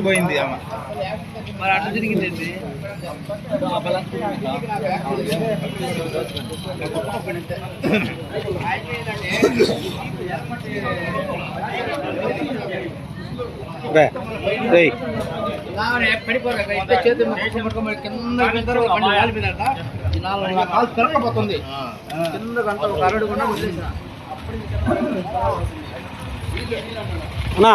నుంచి పోయింది ఆమె. మరి అట్లా తిరిగిందండి నాలుగు నా కాలు తిరగపోతుంది కింద గంట ఒక అరడు కూడా వదిలేసిన. అన్నా.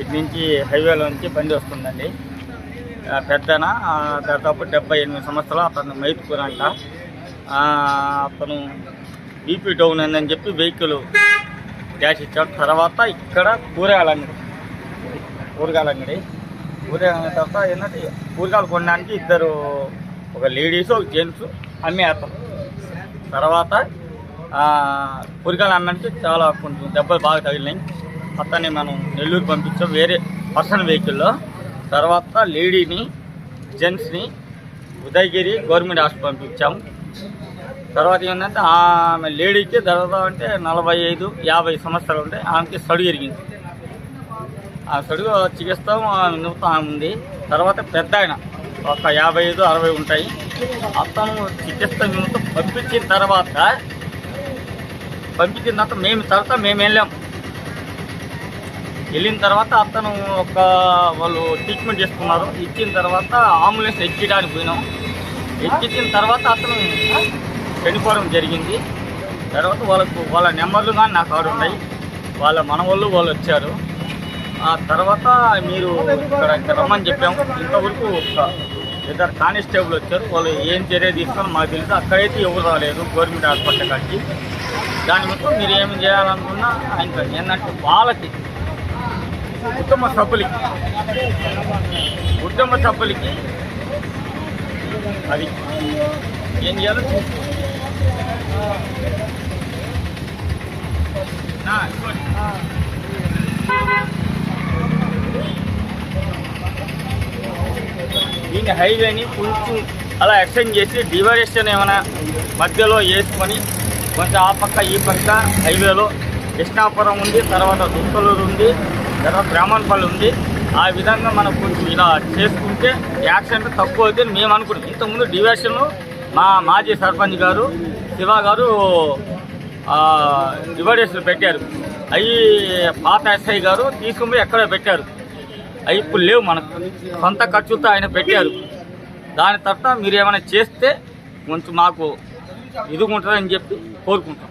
ఇటు నుంచి హైవేలో నుంచి బండి వస్తుందండి. పెద్దన? దాదాపు డెబ్బై ఎనిమిది సంవత్సరాలు అతను మైతుకురంట అతను బీపీ డౌన్ అని చెప్పి వెహికల్ డ్యాష్ ఇచ్చాడు. తర్వాత ఇక్కడ కూరగాయల అంగడి. కూరగాయల అంగడి. కూరగాయల అంగడి తర్వాత ఏంటంటే కూరగాయలు కొనడానికి ఇద్దరు ఒక లేడీస్ ఒక జెంట్స్ అమ్మేస్తారు తర్వాత కూరగాయలు అన్నంటే చాలా కొంచెం దెబ్బలు బాగా తగిలినాయి. అతన్ని మనం నెల్లూరు పంపించాం వేరే పర్సన్ వెహికల్లో. తర్వాత లేడీని జెంట్స్ని ఉదయగిరి గవర్నమెంట్ హాస్పిటల్ పంపించాము తర్వాత ఏంటంటే ఆమె లేడీకి దాదాపు అంటే నలభై ఐదు యాభై సంవత్సరాలు ఉంటాయి ఆమెకి సడుగు ఎరిగింది. ఆ సడుగు చికిత్స నిమిత్తం ఆమె ఉంది. తర్వాత పెద్ద ఆయన ఒక యాభై ఐదు అరవై ఉంటాయి. అతను చికిత్స నిమిత్తం పంపించిన తర్వాత పంపించిన తర్వాత మేము తర్వాత మేము వెళ్ళాము వెళ్ళిన తర్వాత అతను ఒక వాళ్ళు ట్రీట్మెంట్ చేసుకున్నారు. ఇచ్చిన తర్వాత అంబులెన్స్ ఎక్కించడానికి పోయినాం. ఎక్కించిన తర్వాత అతను చనిపోవడం జరిగింది. తర్వాత వాళ్ళకు వాళ్ళ నెంబర్లు కానీ నాకు కార్డు ఉన్నాయి. వాళ్ళ మనవాళ్ళు వాళ్ళు వచ్చారు. ఆ తర్వాత మీరు ఇక్కడ ఇక్కడ రమ్మని చెప్పాము ఇంతవరకు ఒక ఇద్దరు కానిస్టేబుల్ వచ్చారు. వాళ్ళు ఏం చర్య తీసుకొని మాకు తెలియదు. అక్కడైతే ఎవరు రాలేదు. గవర్నమెంట్ హాస్పిటల్ కాడికి. దాని మొత్తం మీరు ఏమి చేయాలనుకున్నా ఇంకా ఏంటంటే వాళ్ళకి కుటుంబ సభ్యులకి కుటుంబ సభ్యులకి అది. ఏం చేయాలో దీన్ని హైవేని కొంచెం అలా ఎక్స్టెండ్ చేసి డివైడేషన్ ఏమైనా మధ్యలో వేసుకొని కొంచెం ఆ పక్క ఈ పక్క హైవేలో కృష్ణాపురం ఉంది తర్వాత దుక్కలూరు ఉంది తర్వాత బ్రాహ్మణపల్లి ఉంది ఆ విధంగా మనం కొంచెం ఇలా చేసుకుంటే యాక్సిడెంట్ తక్కువ అవుతుంది మేము అనుకుంటాం ఇంతకుముందు డివేషన్ మా మాజీ సర్పంచ్ గారు శివ గారు డివైడేషన్ పెట్టారు. అవి పాత ఎస్ఐ గారు తీసుకుని ఎక్కడో పెట్టారు? అవి ఇప్పుడు లేవు మనకు. సొంత ఖర్చుతో ఆయన పెట్టారు. దాని తర్వాత మీరు ఏమైనా చేస్తే కొంచెం మాకు ఇదిగుంటుందని చెప్పి కోరుకుంటాం